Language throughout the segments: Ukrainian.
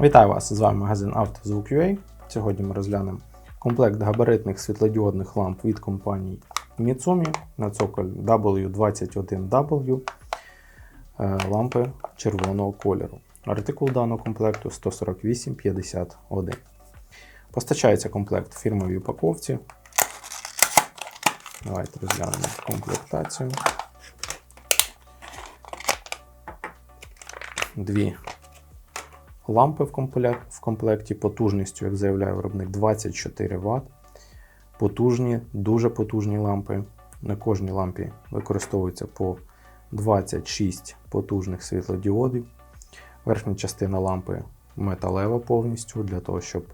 Вітаю вас! З вами магазин «Автозвук.UA». Сьогодні ми розглянемо комплект габаритних світлодіодних ламп від компанії Mitsumi на цоколь W21W е, лампи червоного кольору. Артикул даного комплекту 14851. Постачається комплект в фірмовій упаковці. Давайте розглянемо комплектацію. Дві лампи в комплекті, в комплекті потужністю, як заявляє виробник, 24 Вт. Потужні, дуже потужні лампи. На кожній лампі використовується по 26 потужних світлодіодів. Верхня частина лампи металева повністю, для того, щоб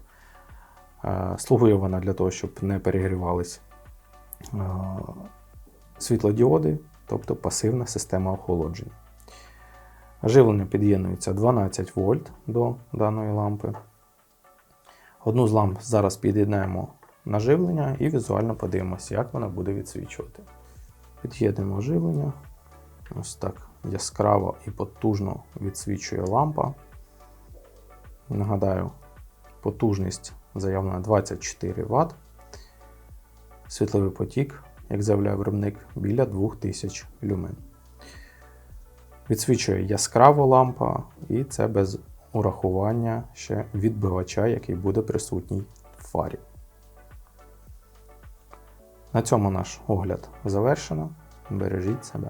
е, слугує вона для того, щоб не перегрівались е, світлодіоди, тобто пасивна система охолодження. Живлення під'єднується 12 вольт до даної лампи. Одну з ламп зараз під'єднаємо на живлення і візуально подивимося, як вона буде відсвічувати. Під'єднуємо живлення. Ось так яскраво і потужно відсвічує лампа. Нагадаю, потужність заявлена 24 Вт. Світловий потік, як заявляє виробник, біля 2000 люмен. Відсвічує яскрава лампа, і це без урахування ще відбивача, який буде присутній в фарі. На цьому наш огляд завершено. Бережіть себе.